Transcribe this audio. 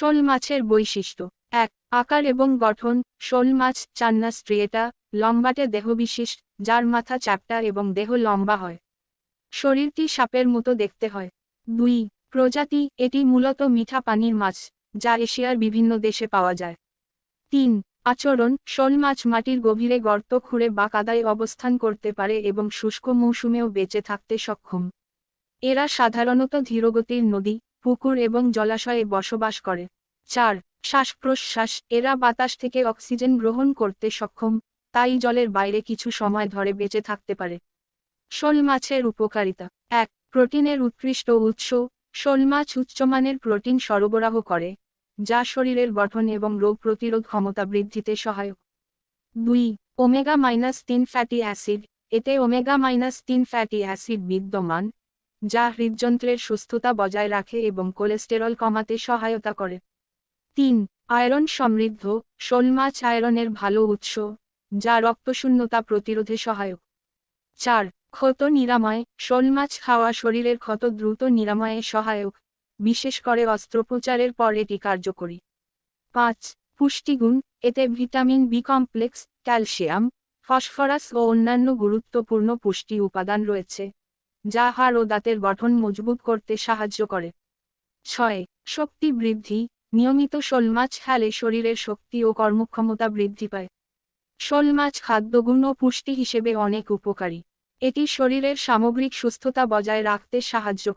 শোল মাছের বৈশিষ্ট্য। এক, আকার এবং গঠন। শোল মাছ চান্না স্ট্রিয়েটা লম্বাটে দেহবিশিষ্ট যার মাথা চ্যাপ্টা এবং দেহ লম্বা হয়। শরীরটি সাপের মতো দেখতে হয়। দুই, প্রজাতি, এটি মূলত মিঠা পানির মাছ, যা এশিয়ার বিভিন্ন দেশে পাওয়া যায়। তিন, আচরণ। শোল মাছ মাটির গভীরে গর্ত, খুঁড়ে বা কাদায় অবস্থান করতে পারে এবং শুষ্ক মৌসুমেও বেঁচে থাকতে সক্ষম। এরা সাধারণত ধীরগতির নদী পুকুর এবং জলাশয়ে বসবাস করে। চার শ্বাস প্রশ্বাস এরা বাতাস থেকে অক্সিজেন গ্রহণ করতে সক্ষম, তাই জলের বাইরে কিছু সময় ধরে বেঁচে থাকতে পারে। শোল মাছের উপকারিতা। এক, প্রোটিনের উৎকৃষ্ট উৎস, শোল মাছ উচ্চমানের প্রোটিন সরবরাহ করে, যা শরীরের গঠন এবং রোগ প্রতিরোধ ক্ষমতা বৃদ্ধিতে সহায়ক। দুই, ওমেগা মাইনাস তিন ফ্যাটি অ্যাসিড। এতে ওমেগা মাইনাস তিন ফ্যাটি অ্যাসিড বিদ্যমান যা হৃদযন্ত্রের সুস্থতা বজায় রাখে এবং কোলেস্টেরল কমাতে সহায়তা করে। তিন, আয়রন সমৃদ্ধ, শোল মাছ আয়রনের ভালো উৎস, যা রক্তশূন্যতা প্রতিরোধে সহায়ক। চার, ক্ষত নিরাময়, শোল মাছ খাওয়া শরীরের ক্ষত দ্রুত নিরাময়ে সহায়ক, বিশেষ করে অস্ত্রোপচারের পর এটি কার্যকরী। পাঁচ, পুষ্টিগুণ, এতে vitamin B complex, calcium, phosphorus ও অন্যান্য গুরুত্বপূর্ণ পুষ্টি উপাদান রয়েছে। যা হাড় ও দাঁতের গঠন মজবুত করতে সাহায্য করে। ছয়, শক্তি বৃদ্ধি। নিয়মিত শোল মাছ খেলে শরীরের শক্তি ও কর্মক্ষমতা বৃদ্ধি পায়। শোল মাছ খাদ্যগুণ ও পুষ্টি হিসেবে অনেক উপকারী। এটি শরীরের সামগ্রিক সুস্থতা বজায় রাখতে সাহায্য